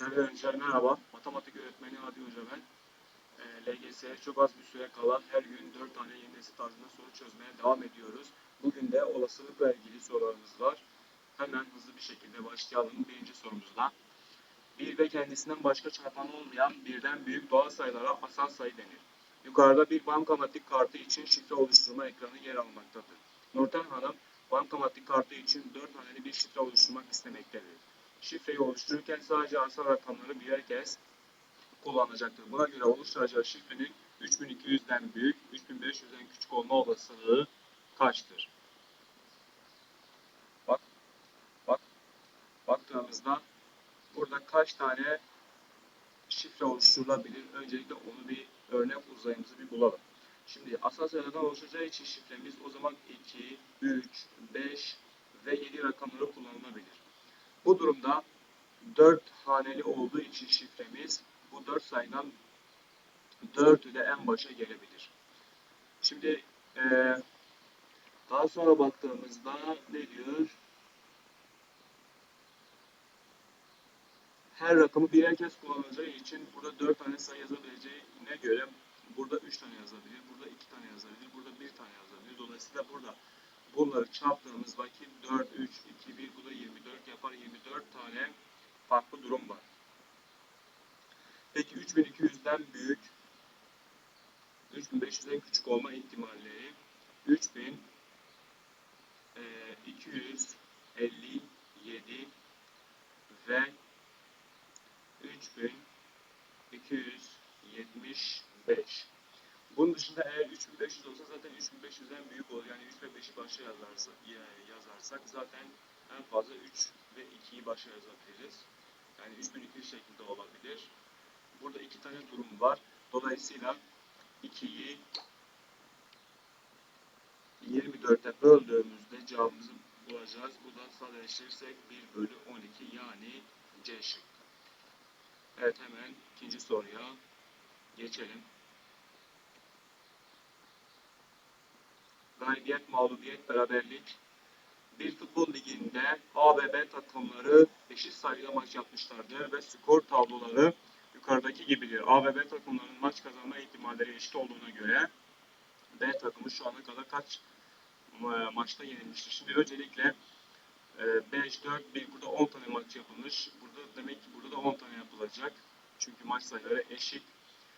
Değerli öğrenciler merhaba. Matematik öğretmeni Adi Hoca ben. Ee, LGS'ye çok az bir süre kala her gün 4 tane yeni nesil tarzında soru çözmeye devam ediyoruz. Bugün de olasılıkla ilgili sorularımız var. Hemen hızlı bir şekilde başlayalım birinci sorumuzla. Bir ve kendisinden başka çarpanı olmayan birden büyük doğal sayılara asal sayı denir. Yukarıda bir bankamatik kartı için şifre oluşturma ekranı yer almaktadır. Nurten Hanım bankamatik kartı için 4 haneli bir şifre oluşturmak istemektedir. Şifreyi oluştururken sadece asal rakamları birer kez kullanacaktır. Buna göre oluşturacağı şifrenin 3200'den büyük, 3500'den küçük olma olasılığı kaçtır? Bak, bak, baktığımızda burada kaç tane şifre oluşturulabilir? Öncelikle onu bir örnek uzayımızı bir bulalım. Şimdi asal sayılardan oluşacağı için şifremiz o zaman 2, 3, 5 ve 7 rakamları kullanılabilir. Bu durumda 4 haneli olduğu için şifremiz bu 4 sayıdan 4'ü de en başa gelebilir. Şimdi eee, daha sonra baktığımızda ne diyor? Her rakamı birer kez kullanacağı için burada 4 tane sayı yazabileceğine göre burada 3 tane yazabilir, burada 2 tane yazabilir, burada 1 tane yazabilir. Dolayısıyla burada bunları çarptığımız vakit 4, 3, 2, 1 bu da 24 yapar. 24 tane farklı durum var. Peki 3200'den büyük 3500'den küçük olma ihtimalleri 3000 e, 257 ve 3275 bunun dışında eğer 3500 olsa zaten 3500'den büyük olur. Yani 3 ve 5'i başa yazarsa, ya- yazarsak zaten en fazla 3 ve 2'yi başa yazabiliriz. Yani 3200 şeklinde olabilir. Burada iki tane durum var. Dolayısıyla 2'yi 24'e böldüğümüzde cevabımızı bulacağız. Bu da sadeleştirirsek 1 bölü 12 yani C şıkkı. Evet hemen ikinci soruya geçelim. galibiyet, mağlubiyet, beraberlik. Bir futbol liginde A ve B takımları eşit sayıda maç yapmışlardır ve skor tabloları yukarıdaki gibidir. A ve B takımlarının maç kazanma ihtimalleri eşit olduğuna göre B takımı şu ana kadar kaç ma- maçta yenilmiştir? Şimdi öncelikle e, 5, 4, 1 burada 10 tane maç yapılmış. Burada demek ki burada da 10 tane yapılacak. Çünkü maç sayıları eşit.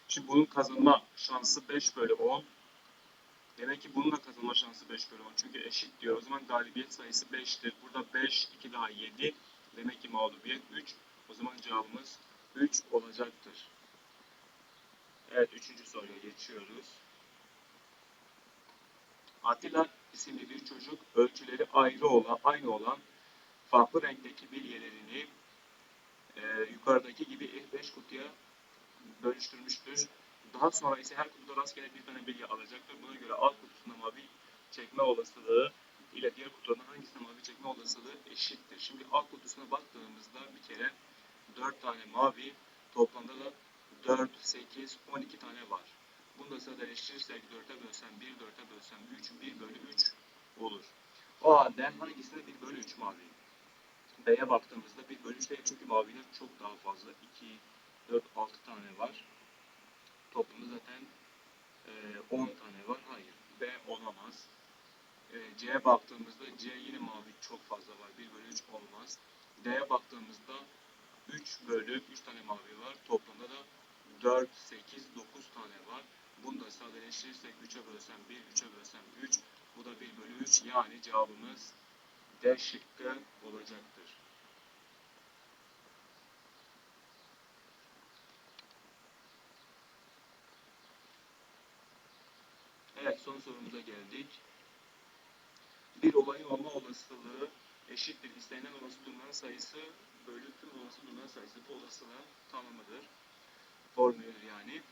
Şimdi bunun kazanma şansı 5 bölü 10. Demek ki bunun da kazanma şansı 5 bölü 10. Çünkü eşit diyor. O zaman galibiyet sayısı 5'tir. Burada 5, 2 daha 7. Demek ki mağlubiyet 3. O zaman cevabımız 3 olacaktır. Evet, üçüncü soruya geçiyoruz. Atilla isimli bir çocuk ölçüleri ayrı olan, aynı olan farklı renkteki bilyelerini e, yukarıdaki gibi 5 kutuya bölüştürmüştür. Daha sonra ise her kutuda rastgele bir tane bilye alacaktır. Buna göre alt kutusunda mavi çekme olasılığı ile diğer kutuların hangisinde mavi çekme olasılığı eşittir. Şimdi alt kutusuna baktığımızda bir kere 4 tane mavi toplamda da 4, 8, 12 tane var. Bunu da sadeleştirirsek 4'e bölsem 1, 4'e bölsem 3, 1 bölü 3 olur. O halde hangisinde 1 bölü 3 mavi? B'ye baktığımızda 1 bölü 3 değil çünkü maviler çok daha fazla. 2, 4, 6 tane var. Toplamda zaten e, 10 tane var. Hayır. B olamaz. E, C'ye baktığımızda C yine mavi çok fazla var. 1 bölü 3 olmaz. D'ye baktığımızda 3 bölü 3 tane mavi var. Toplamda da 4, 8, 9 tane var. Bunu da sadeleştirirsek 3'e bölsem 1, 3'e bölsem 3. Bu da 1 bölü 3. Yani cevabımız D şıkkı olacaktır. Evet son sorumuza geldik. Bir olayın olma olasılığı eşittir. İstenilen olası durumların sayısı bölü tüm olası durumların sayısı. Bu olasılığın tanımıdır. Formülü yani.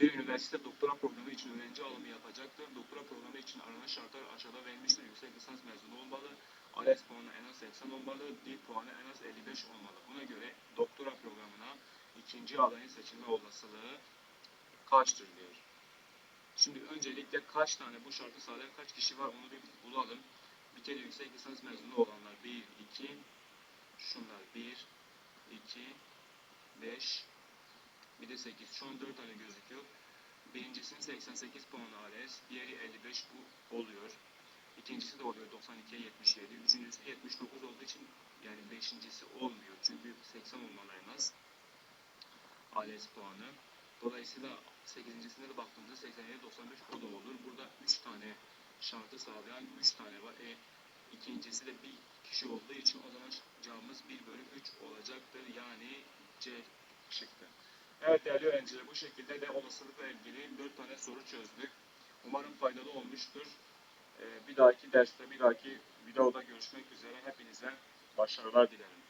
Bir üniversite doktora programı için öğrenci alımı yapacaktır. Doktora programı için aranan şartlar aşağıda verilmiştir. Yüksek lisans mezunu olmalı. ALES puanı en az 80 olmalı. Dil puanı en az 55 olmalı. Buna göre doktora programına ikinci adayın seçilme olasılığı kaçtır diyor. Şimdi öncelikle kaç tane bu şartı sağlayan kaç kişi var onu bir bulalım. Bir kere yüksek lisans mezunu olanlar 1, 2, şunlar 1, 2, 5, bir de 8. Şu an 4 tane gözüküyor. Birincisinin 88 puanı ALES, diğeri 55 bu oluyor. İkincisi de oluyor 92'ye 77. Üçüncüsü 79 olduğu için yani beşincisi olmuyor. Çünkü 80 olmalı en az. ALES puanı. Dolayısıyla 8.sinde de baktığımızda 87 95 o da olur. Burada 3 tane şartı sağlayan 3 tane var. E, ikincisi de bir kişi olduğu için o zaman cevabımız 1 bölü 3 olacaktır. Yani C şıkkı. Evet değerli öğrenciler bu şekilde de olasılıkla ilgili 4 tane soru çözdük. Umarım faydalı olmuştur. Ee, bir dahaki derste, bir dahaki videoda görüşmek üzere. Hepinize başarılar dilerim.